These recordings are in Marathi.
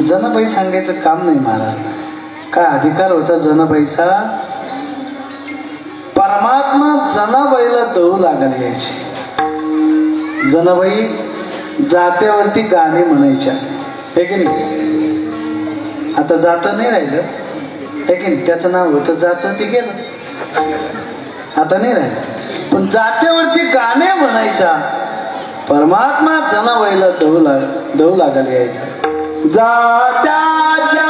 जनाबाई सांगायचं काम नाही महाराज. काय अधिकार होता जनाबाईचा? परमात्मा जनाबाईला दळू लागले यायचे. जनाबाई जात्यावरती गाणे म्हणायच्या. हे की नाही? आता जात नाही राहिलं. हे की नाही? त्याचं नाव होतं जात ते गेलं. आता नाही राहिलं. पण जात्यावरती गाणे म्हणायचा परमात्मा जनाबाईला दळू लाग दळू लागायला यायचा. जात्याच्या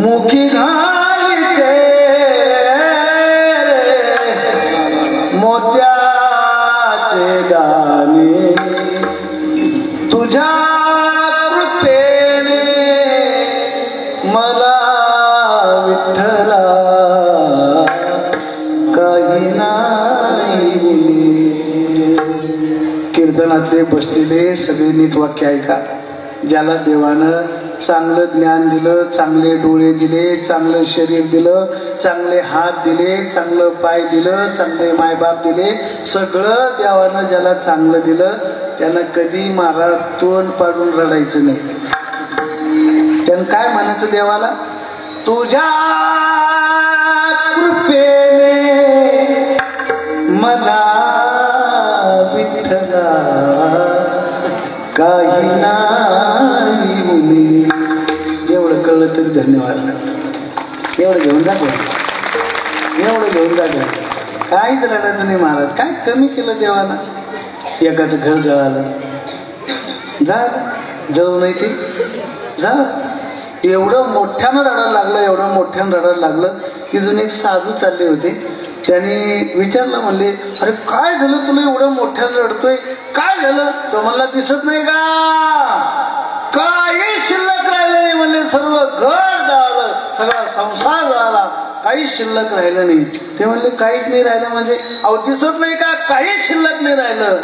मुखी घालते. मोत्याचे गाणे. तुझ्या कीर्तनातले बसलेले सगळे नीट वाक्य ऐका. ज्याला देवानं चांगलं ज्ञान दिलं चांगले डोळे दिले चांगलं शरीर दिलं चांगले हात दिले चांगलं पाय दिलं चांगले मायबाप दिले सगळं देवानं ज्याला चांगलं दिलं त्यानं कधी महाराज तोंड पाडून रडायचं नाही. त्यानं काय म्हणायचं देवाला? तुझ्या काही नाही मुली एवढं कळलं तरी धन्यवाद. एवढं घेऊन जा एवढं घेऊन जा काहीच रडायचं नाही महाराज. काय कमी केलं देवाला एकाचं घर जळालं. जा जळू नाही ते. जा. एवढं मोठ्यानं रडायला लागलं एवढं मोठ्यानं रडायला लागलं तिथून एक साधू चालले होते. त्याने विचारलं म्हणले अरे काय झालं? तुला एवढं मोठ्यानं रडतोय? काय झालं? तो मला दिसत नाही का? काही शिल्लक राहिलं नाही. म्हणले सर्व घर जळालं सगळा संसार जळाला काहीच शिल्लक राहिलं नाही. ते म्हणले काहीच नाही राहिलं म्हणजे? अहो दिसत नाही का? काहीच शिल्लक नाही राहिलं.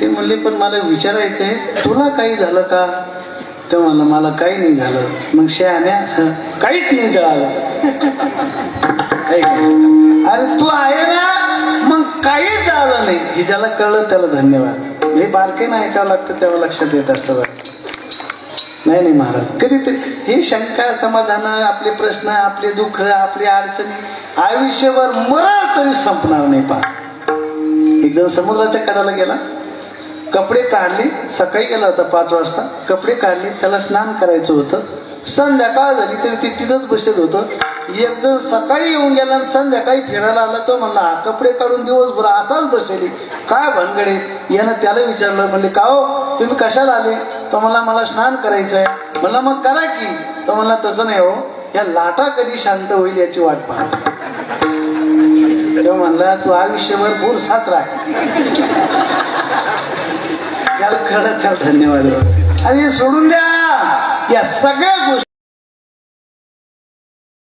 ते म्हणले पण मला विचारायचंय तुला काही झालं का? ते म्हणलं मला काही नाही झालं. मग शहाण्या काहीच नाही जळालं. अरे तू आहे ना मग काहीच झालं नाही. हे ज्याला कळलं त्याला धन्यवाद. हे बारकेनं ऐकावं लागतं तेव्हा लक्षात येत असतं नाही नाही महाराज. कधीतरी हे शंका समाधान आपले प्रश्न आपले दुःख आपली अडचणी आयुष्यभर मरण तरी संपणार नाही पा एक जण समुद्राच्या कडाला गेला. कपडे काढले. सकाळी गेला होता पाच वाजता. कपडे काढले. त्याला स्नान करायचं होतं. संध्याकाळ झाली तरी ते तिथंच बसत होतं. एक जण सकाळी येऊन गेला आणि संध्याकाळी फिरायला आला तो म्हणला कपडे काढून दिवसभर असाच बसलेली. काय भानगडे? यानं त्याला विचारलं म्हणले का हो तुम्ही कशाला आले? तो मला मला स्नान करायचं आहे. म्हणला मग करा की. तो म्हणला तसं नाही हो या लाटा कधी शांत होईल याची वाट पाहा तो म्हणला तू आयुष्यभर भूर सात राह. त्याला खरं त्याला धन्यवाद. आणि सोडून द्या. या सगळ्या गोष्टी